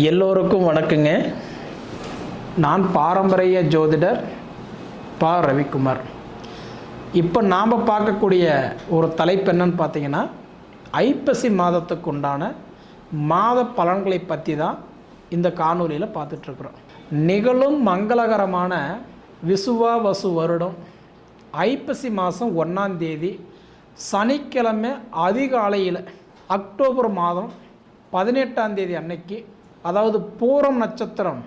எல்லோருக்கும் வணக்கங்க. நான் பாரம்பரிய ஜோதிடர் பா. ரவிக்குமார். இப்போ நாம் பார்க்கக்கூடிய ஒரு தலைப்பு என்னன்னு பார்த்தீங்கன்னா ஐப்பசி மாதத்துக்கு உண்டான மாத பலன்களை பற்றி தான் இந்த காணொலியில் பார்த்துட்ருக்குறோம் நிகழும் மங்களகரமான விசுவா வசு வருடம். ஐப்பசி மாதம் ஒன்றாம் தேதி சனிக்கிழமை அதிகாலையில் அக்டோபர் மாதம் பதினெட்டாம் தேதி அன்னைக்கு அதாவது பூரம் நட்சத்திரம்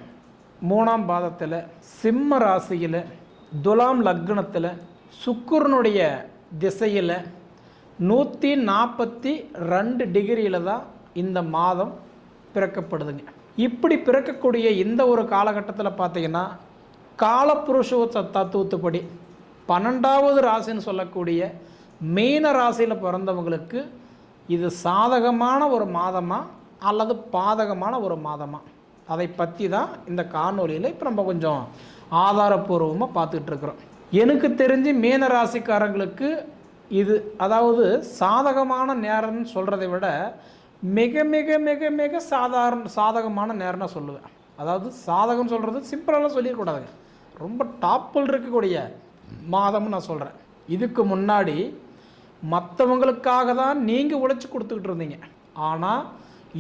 மூணாம் பாதத்தில் சிம்ம ராசியில் துலாம் லக்னத்தில் சுக்குரனுடைய திசையில் நூற்றி நாற்பத்தி ரெண்டு டிகிரியில் தான் இந்த மாதம் பிறக்கப்படுதுங்க. இப்படி பிறக்கக்கூடிய இந்த ஒரு காலகட்டத்தில் பார்த்தீங்கன்னா காலப்புருஷ தத்துவத்துப்படி பன்னெண்டாவது ராசின்னு சொல்லக்கூடிய மீன ராசியில் பிறந்தவங்களுக்கு இது சாதகமான ஒரு மாதமாக அல்லது பாதகமான ஒரு மாதமாக அதை பற்றி தான் இந்த காணொலியில் இப்போ நம்ம கொஞ்சம் ஆதாரப்பூர்வமாக பார்த்துக்கிட்டு இருக்கிறோம் எனக்கு தெரிஞ்சு மீன ராசிக்காரங்களுக்கு இது அதாவது சாதகமான நேரம்னு சொல்கிறதை விட மிக மிக மிக மிக சாதாரண சாதகமான நேரம்னு சொல்லுவேன். அதாவது சாதகம் சொல்கிறது சிம்பிளாலாம் சொல்லிடக்கூடாதுங்க. ரொம்ப டாப்பில் இருக்கக்கூடிய மாதம்னு நான் சொல்கிறேன் இதுக்கு முன்னாடி மற்றவங்களுக்காக தான் நீங்கள் உழைச்சி கொடுத்துக்கிட்டு இருந்தீங்க. ஆனால்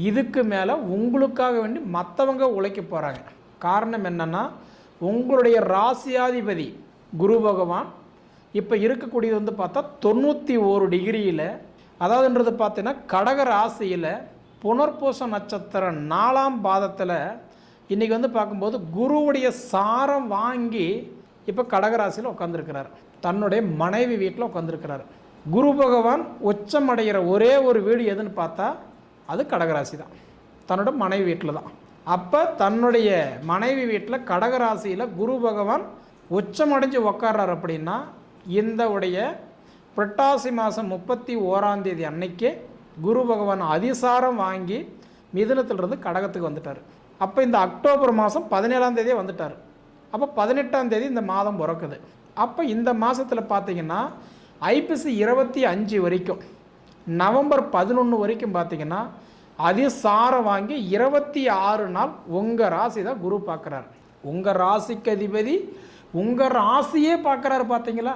இதுக்கு மேலே உங்களுக்காக வேண்டி மற்றவங்க உழைக்க போகிறாங்க காரணம் என்னென்னா உங்களுடைய ராசியாதிபதி குரு பகவான் இப்போ இருக்கக்கூடியது வந்து பார்த்தா தொண்ணூற்றி ஓரு டிகிரியில் அதாவதுன்றது பார்த்தீங்கன்னா கடக ராசியில் புனர்பூச நட்சத்திரம் நாலாம் பாதத்தில் இன்றைக்கி வந்து பார்க்கும்போது குருவுடைய சாரம் வாங்கி இப்போ கடகராசியில் உட்காந்துருக்கிறார் தன்னுடைய மனைவி வீட்டில் உட்காந்துருக்கிறார் குரு பகவான் உச்சமடைகிற ஒரே ஒரு வீடு எதுன்னு பார்த்தா அது கடகராசி தான் தன்னோட மனைவி வீட்டில் தான் அப்போ தன்னுடைய மனைவி வீட்டில் கடகராசியில் குரு பகவான் உச்சமடைஞ்சு உக்காடுறார் அப்படின்னா இந்த உடைய புரட்டாசி மாதம் முப்பத்தி ஓராந்தேதி அன்னைக்கே குரு பகவான் அதிசாரம் வாங்கி மிதுனத்திலிருந்து கடகத்துக்கு வந்துட்டார். அப்போ இந்த அக்டோபர் மாதம் பதினேழாம் தேதியே வந்துட்டார். அப்போ பதினெட்டாம் தேதி இந்த மாதம் பிறக்குது. அப்போ இந்த மாதத்தில் பார்த்தீங்கன்னா ஐப்பசி இருபத்தி அஞ்சு வரைக்கும் நவம்பர் பதினொன்று வரைக்கும் பார்த்தீங்கன்னா அதிசாரம் வாங்கி இருபத்தி ஆறு நாள் உங்கள் ராசி தான் குரு பார்க்குறாரு. உங்கள் ராசிக்கு அதிபதி உங்கள் ராசியே பார்க்குறாரு பார்த்தீங்களா?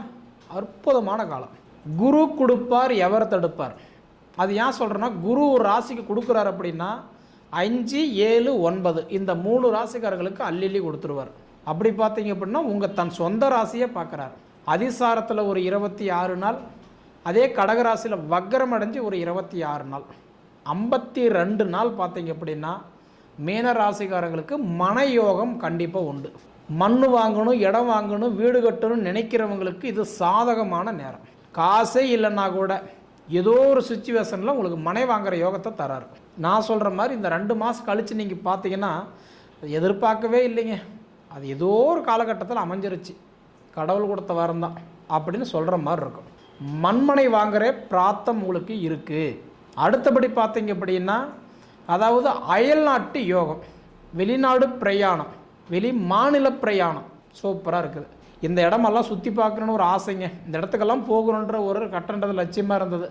அற்புதமான காலம். குரு கொடுப்பார் எவர் தடுப்பார் அது ஏன் சொல்கிறேன்னா குரு ஒரு ராசிக்கு கொடுக்குறாரு அப்படின்னா அஞ்சு ஏழு ஒன்பது இந்த மூணு ராசிக்காரர்களுக்கு அள்ளி கொடுத்துருவார். அப்படி பார்த்தீங்க அப்படின்னா உங்கள் தன் சொந்த ராசியை பார்க்குறாரு. அதிசாரத்தில் ஒரு இருபத்தி ஆறு நாள் அதே கடகராசியில் வக்கரம் அடைஞ்சு ஒரு இருபத்தி ஆறு நாள். ஐம்பத்தி ரெண்டு நாள் பார்த்தீங்க அப்படின்னா மீன ராசிக்காரங்களுக்கு மனயோகம் கண்டிப்பாக உண்டு. மண் வாங்கணும் இடம் வாங்கணும் வீடு கட்டணும் நினைக்கிறவங்களுக்கு இது சாதகமான நேரம். காசே இல்லைன்னா கூட ஏதோ ஒரு சுச்சுவேஷனில் உங்களுக்கு மனை வாங்குற யோகத்தை தராரு. நான் சொல்கிற மாதிரி இந்த ரெண்டு மாதம் கழித்து நீங்கள் பார்த்தீங்கன்னா எதிர்பார்க்கவே இல்லைங்க. அது ஏதோ ஒரு காலகட்டத்தில் அமைஞ்சிருச்சு. கடவுள் கொடுத்த வாரம் தான் அப்படின்னு சொல்கிற மாதிரி இருக்கும். மண்மனை வாங்குற பிராத்தம் உங்களுக்கு இருக்குது அடுத்தபடி பார்த்தீங்க அப்படின்னா அதாவது அயல்நாட்டு யோகம் வெளிநாடு பிரயாணம் வெளி மாநில பிரயாணம் சூப்பராக இருக்குது. இந்த இடமெல்லாம் சுற்றி பார்க்கணுன்னு ஒரு ஆசைங்க. இந்த இடத்துக்கெல்லாம் போகணுன்ற ஒரு கட்டன்றது லட்சியமாக இருந்தது.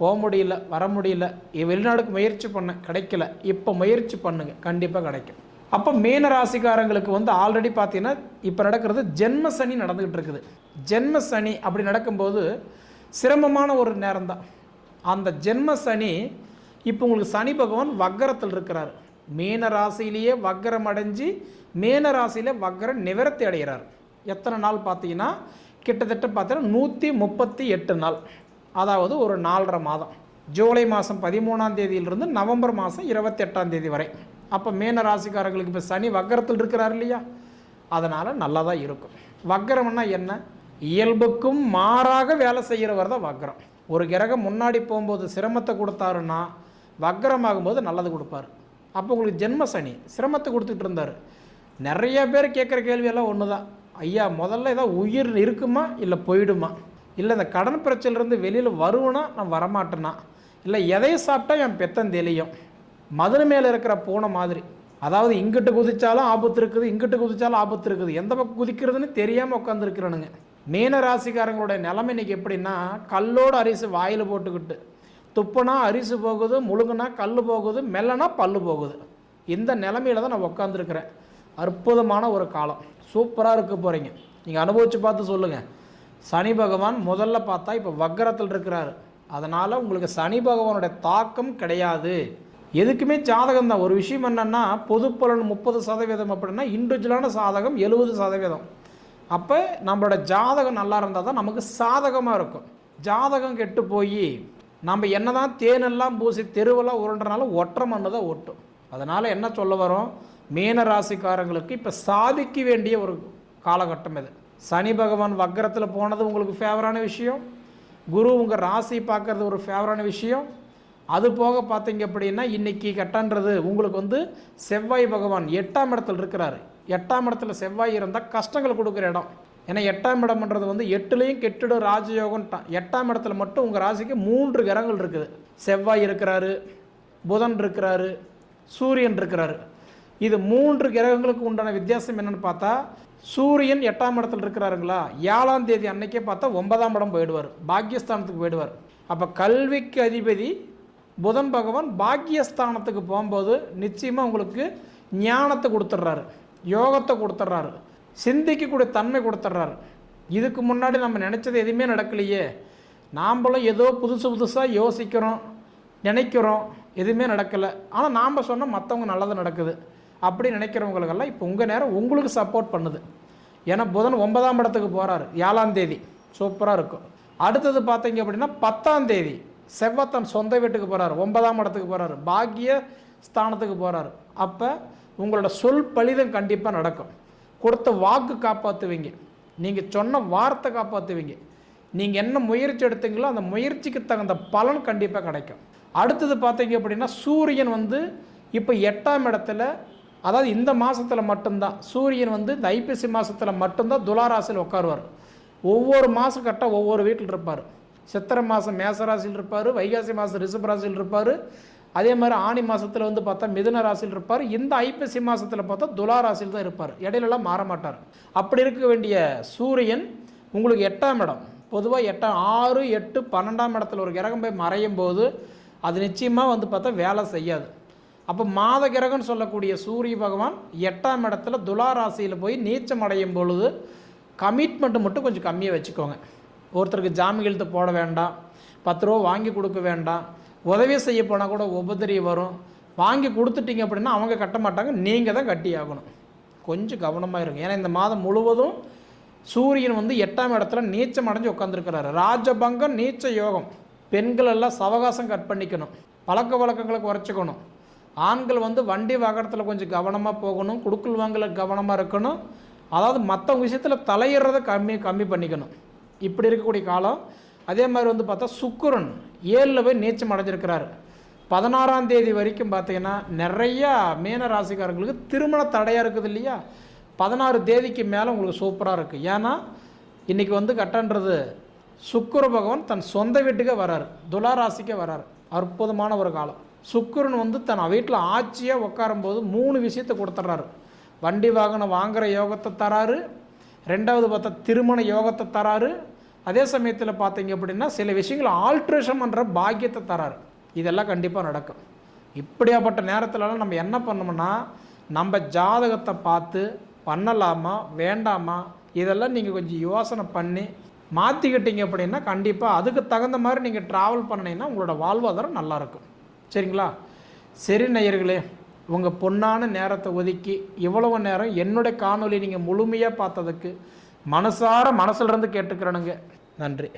போக முடியல வர முடியல. வெளிநாடுக்கு முயற்சி பண்ண கிடைக்கல. இப்போ முயற்சி பண்ணுங்க. கண்டிப்பாக கிடைக்கும். அப்போ மீன ராசிக்காரங்களுக்கு வந்து ஆல்ரெடி பார்த்தீங்கன்னா இப்போ நடக்கிறது ஜென்ம சனி நடந்துக்கிட்டு இருக்குது. ஜென்ம சனி அப்படி நடக்கும்போது சிரமமான ஒரு நேரம்தான். அந்த ஜென்ம சனி இப்போ உங்களுக்கு சனி பகவான் வக்கரத்தில் இருக்கிறார். மீன ராசியிலேயே வக்கரம் அடைஞ்சு மீன ராசியில் வக்கர நிவர்த்தி அடைகிறார். எத்தனை நாள் பார்த்தீங்கன்னா கிட்டத்தட்ட பார்த்தீங்கன்னா நூற்றி முப்பத்தி எட்டு நாள். அதாவது ஒரு நாலரை மாதம். ஜூலை மாதம் பதிமூணாம் தேதியிலிருந்து நவம்பர் மாதம் இருபத்தெட்டாம் தேதி வரை. அப்போ மீன ராசிக்காரங்களுக்கு இப்போ சனி வக்கரத்தில் இருக்கிறார் இல்லையா? அதனால் நல்லா தான் இருக்கும். வக்கரம்னா என்ன? இயல்புக்கும் மாறாக வேலை செய்கிறவர் தான் வக்ரம். ஒரு கிரகம் முன்னாடி போகும்போது சிரமத்தை கொடுத்தாருன்னா வக்கரமாகும்போது நல்லது கொடுப்பார். அப்போ உங்களுக்கு ஜென்ம சனி சிரமத்தை கொடுத்துட்டு இருந்தார். நிறைய பேர் கேட்குற கேள்வியெல்லாம் ஒன்று தான் ஐயா முதல்ல ஏதாவது உயிர் இருக்குமா? இல்லை போயிடுமா? இல்லை இந்த கடன் பிரச்சனையிலேருந்து வெளியில் வருவேனா? நான் வரமாட்டேனா? இல்லை எதையும் சாப்பிட்டா என் பெத்தம் தெளியும்? மதுரை மேலே இருக்கிற பூனை மாதிரி. அதாவது இங்கிட்டு குதிச்சாலும் ஆபத்து இருக்குது இங்கிட்டு குதிச்சாலும் ஆபத்து இருக்குது. எந்த பக்கம் குதிக்கிறதுன்னு தெரியாமல் உட்காந்துருக்கிறனுங்க மீன ராசிக்காரங்களுடைய நிலைமை இன்னைக்கு எப்படின்னா கல்லோடு அரிசி வாயில் போட்டுக்கிட்டு துப்புனா அரிசி போகுது முழுங்குனா கல் போகுது மெல்லனா பல்லு போகுது. இந்த நிலமையில தான் நான் உட்காந்துருக்குறேன் அற்புதமான ஒரு காலம். சூப்பராக இருக்க போகிறீங்க நீங்கள் அனுபவித்து பார்த்து சொல்லுங்கள் சனி பகவான் முதல்ல பார்த்தா இப்போ வக்கரத்தில் இருக்கிறாரு. அதனால் உங்களுக்கு சனி பகவானுடைய தாக்கம் கிடையாது. எதுக்குமே ஜாதகம் தான் ஒரு விஷயம் என்னென்னா பொது பலன் முப்பது சதவீதம் அப்படின்னா இண்டிவிஜுவலான சாதகம் எழுபது சதவீதம். அப்போ நம்மளோட ஜாதகம் நல்லா இருந்தால் தான் நமக்கு சாதகமாக இருக்கும். ஜாதகம் கெட்டு போய் நம்ம என்ன தான் தேனெல்லாம் பூசி தெருவெல்லாம் உருண்டனாலும் ஒற்றை மண்ணு தான் ஒட்டும். அதனால் என்ன சொல்ல வரோம்? மீன ராசிக்காரங்களுக்கு இப்போ சாதிக்க வேண்டிய ஒரு காலகட்டம் இது. சனி பகவான் வக்கரத்தில் போனது உங்களுக்கு ஃபேவரான விஷயம். குரு உங்கள் ராசி பார்க்கறது ஒரு ஃபேவரான விஷயம். அது போக பார்த்தீங்க அப்படின்னா இன்றைக்கி கட்டன்றது உங்களுக்கு வந்து செவ்வாய் பகவான் எட்டாம் இடத்துல இருக்கிறாரு. எட்டாம் இடத்துல செவ்வாய் இருந்தால் கஷ்டங்கள் கொடுக்குற இடம். ஏன்னா எட்டாம் இடம்ன்றது வந்து எட்டுலேயும் கெட்டிடும் ராஜயோகம் எட்டாம் இடத்துல மட்டும் உங்கள் ராசிக்கு மூன்று கிரகங்கள் இருக்குது. செவ்வாய் இருக்கிறாரு புதன் இருக்கிறாரு சூரியன் இருக்கிறாரு. இது மூன்று கிரகங்களுக்கு உண்டான வித்தியாசம் என்னென்னு பார்த்தா சூரியன் எட்டாம் இடத்துல இருக்கிறாருங்களா? ஏழாம் தேதி அன்னைக்கே பார்த்தா ஒன்பதாம் இடம் போயிடுவார் பாக்கியஸ்தானத்துக்கு போயிடுவார். அப்போ கல்விக்கு அதிபதி புதன் பகவான் பாக்கியஸ்தானத்துக்கு போகும்போது நிச்சயமாக உங்களுக்கு ஞானத்தை கொடுத்துட்றாரு. யோகத்தை கொடுத்துட்றாரு. சிந்திக்கக்கூடிய தன்மை கொடுத்துட்றாரு. இதுக்கு முன்னாடி நம்ம நினச்சது எதுவுமே நடக்கலையே. நாம்பளும் ஏதோ புதுசு புதுசாக யோசிக்கிறோம் நினைக்கிறோம் எதுவுமே நடக்கலை. ஆனால் நாம் சொன்னால் மற்றவங்க நல்லது நடக்குது. அப்படி நினைக்கிறவங்களுக்கெல்லாம் இப்போ உங்கள் நேரம் உங்களுக்கு சப்போர்ட் பண்ணுது. ஏன்னா புதன் ஒன்பதாம் இடத்துக்கு போகிறாரு ஏழாம் தேதி. சூப்பராக இருக்கும். அடுத்தது பார்த்தீங்க அப்படின்னா பத்தாம் தேதி. செவ்வத்தன் சொந்த வீட்டுக்கு போகிறாரு ஒன்பதாம் இடத்துக்கு போகிறாரு பாக்கிய ஸ்தானத்துக்கு போகிறாரு அப்போ உங்களோட சொல் பலிதம் கண்டிப்பாக நடக்கும். கொடுத்த வாக்கு காப்பாற்றுவீங்க நீங்கள் சொன்ன வார்த்தை காப்பாற்றுவீங்க நீங்கள் என்ன முயற்சி எடுத்தீங்களோ அந்த முயற்சிக்கு தகுந்த பலன் கண்டிப்பாக கிடைக்கும். அடுத்தது பார்த்தீங்க அப்படின்னா சூரியன் வந்து இப்போ எட்டாம் இடத்துல அதாவது இந்த மாதத்தில் மட்டும்தான். சூரியன் வந்து இந்த ஐப்பசி மாதத்தில் மட்டும்தான் துளாராசியில் உட்காருவார். ஒவ்வொரு மாதம் கரெக்டாக ஒவ்வொரு வீட்டில் இருப்பார். சித்திரை மாதம் மேசராசியில் இருப்பார் வைகாசி மாதம் ரிஷபராசியில் இருப்பார். அதே மாதிரி ஆணி மாதத்தில் வந்து பார்த்தா மிதுன ராசியில் இருப்பார். இந்த ஐப்பசி மாதத்தில் பார்த்தா துலா ராசியில் தான் இருப்பார். இடையிலலாம் மாற மாட்டார். அப்படி இருக்க வேண்டிய சூரியன் உங்களுக்கு எட்டாம் இடம். பொதுவாக எட்டாம் ஆறு எட்டு பன்னெண்டாம் இடத்துல ஒரு கிரகம் போய் மறையும் போது அது நிச்சயமாக வந்து பார்த்தா வேலை செய்யாது. அப்போ மாத கிரகம்னு சொல்லக்கூடிய சூரிய பகவான் எட்டாம் இடத்துல துலா ராசியில் போய் நீச்சம் அடையும் பொழுது கமிட்மெண்ட்டு மட்டும் கொஞ்சம் கம்மியாக வச்சுக்கோங்க. ஒருத்தருக்கு ஜாமீன் எழுத்து போட வேண்டாம். பத்து ரூபா வாங்கி கொடுக்க வேண்டாம். உதவி செய்ய போனால் கூட உபதிரி வரும். வாங்கி கொடுத்துட்டீங்க அப்படின்னா அவங்க கட்ட மாட்டாங்க. நீங்கள் தான் கட்டி ஆகணும். கொஞ்சம் கவனமாக இருக்கும் ஏன்னா இந்த மாதம் முழுவதும் சூரியன் வந்து எட்டாம் இடத்துல நீச்சம் அடைஞ்சு உட்காந்துருக்கிறாரு ராஜபங்கம் நீச்ச யோகம். பெண்கள் எல்லாம் சவகாசம் கட் பண்ணிக்கணும். பழக்க வழக்கங்களை குறைச்சிக்கணும். ஆண்கள் வந்து வண்டி வாகனத்தில் கொஞ்சம் கவனமாக போகணும். குடுக்கல் வாங்கல கவனமாக இருக்கணும். அதாவது மற்றவங்க விஷயத்தில் தலையிடுறதை கம்மி கம்மி பண்ணிக்கணும். இப்படி இருக்கக்கூடிய காலம் அதே மாதிரி வந்து பார்த்தா சுக்குரன் ஏழில் போய் நீச்சம் அடைஞ்சிருக்கிறாரு. பதினாறாம் தேதி வரைக்கும் பார்த்தீங்கன்னா நிறையா மீன ராசிக்காரங்களுக்கு திருமண தடையாக இருக்குது இல்லையா? பதினாறு தேதிக்கு மேலே உங்களுக்கு சூப்பராக இருக்குது ஏன்னா இன்றைக்கி வந்து கட்டன்றது சுக்குர பகவான் தன் சொந்த வீட்டுக்கே வராரு. துலா ராசிக்கே வராரு. அற்புதமான ஒரு காலம். சுக்குரன் வந்து தன் வீட்டில் ஆட்சியாக உட்காரும்போது மூணு விஷயத்தை கொடுத்துட்றாரு வண்டி வாகனம் வாங்குகிற யோகத்தை தராரு. ரெண்டாவது பார்த்தா திருமண யோகத்தை தராரு. அதே சமயத்தில் பார்த்தீங்க அப்படின்னா சில விஷயங்களை ஆல்ட்ரேஷன் பண்ணுற பாக்கியத்தை தராரு. இதெல்லாம் கண்டிப்பாக நடக்கும். இப்படியாப்பட்ட நேரத்துலலாம் நம்ம என்ன பண்ணோம்னா நம்ம ஜாதகத்தை பார்த்து பண்ணலாமா வேண்டாமா இதெல்லாம் நீங்கள் கொஞ்சம் யோசனை பண்ணி மாற்றிக்கிட்டீங்க அப்படின்னா கண்டிப்பாக அதுக்கு தகுந்த மாதிரி நீங்கள் ட்ராவல் பண்ணினீங்கன்னா உங்களோட வாழ்வாதாரம் நல்லாயிருக்கும் சரிங்களா? சரி நேயர்களே உங்கள் பொன்னான நேரத்தை ஒதுக்கி இவ்வளவு நேரம் என்னுடைய காணொலி நீங்கள் முழுமையாக பார்த்ததுக்கு மனசார மனசுலேருந்து கேட்டுக்கிறனுங்க. நன்றி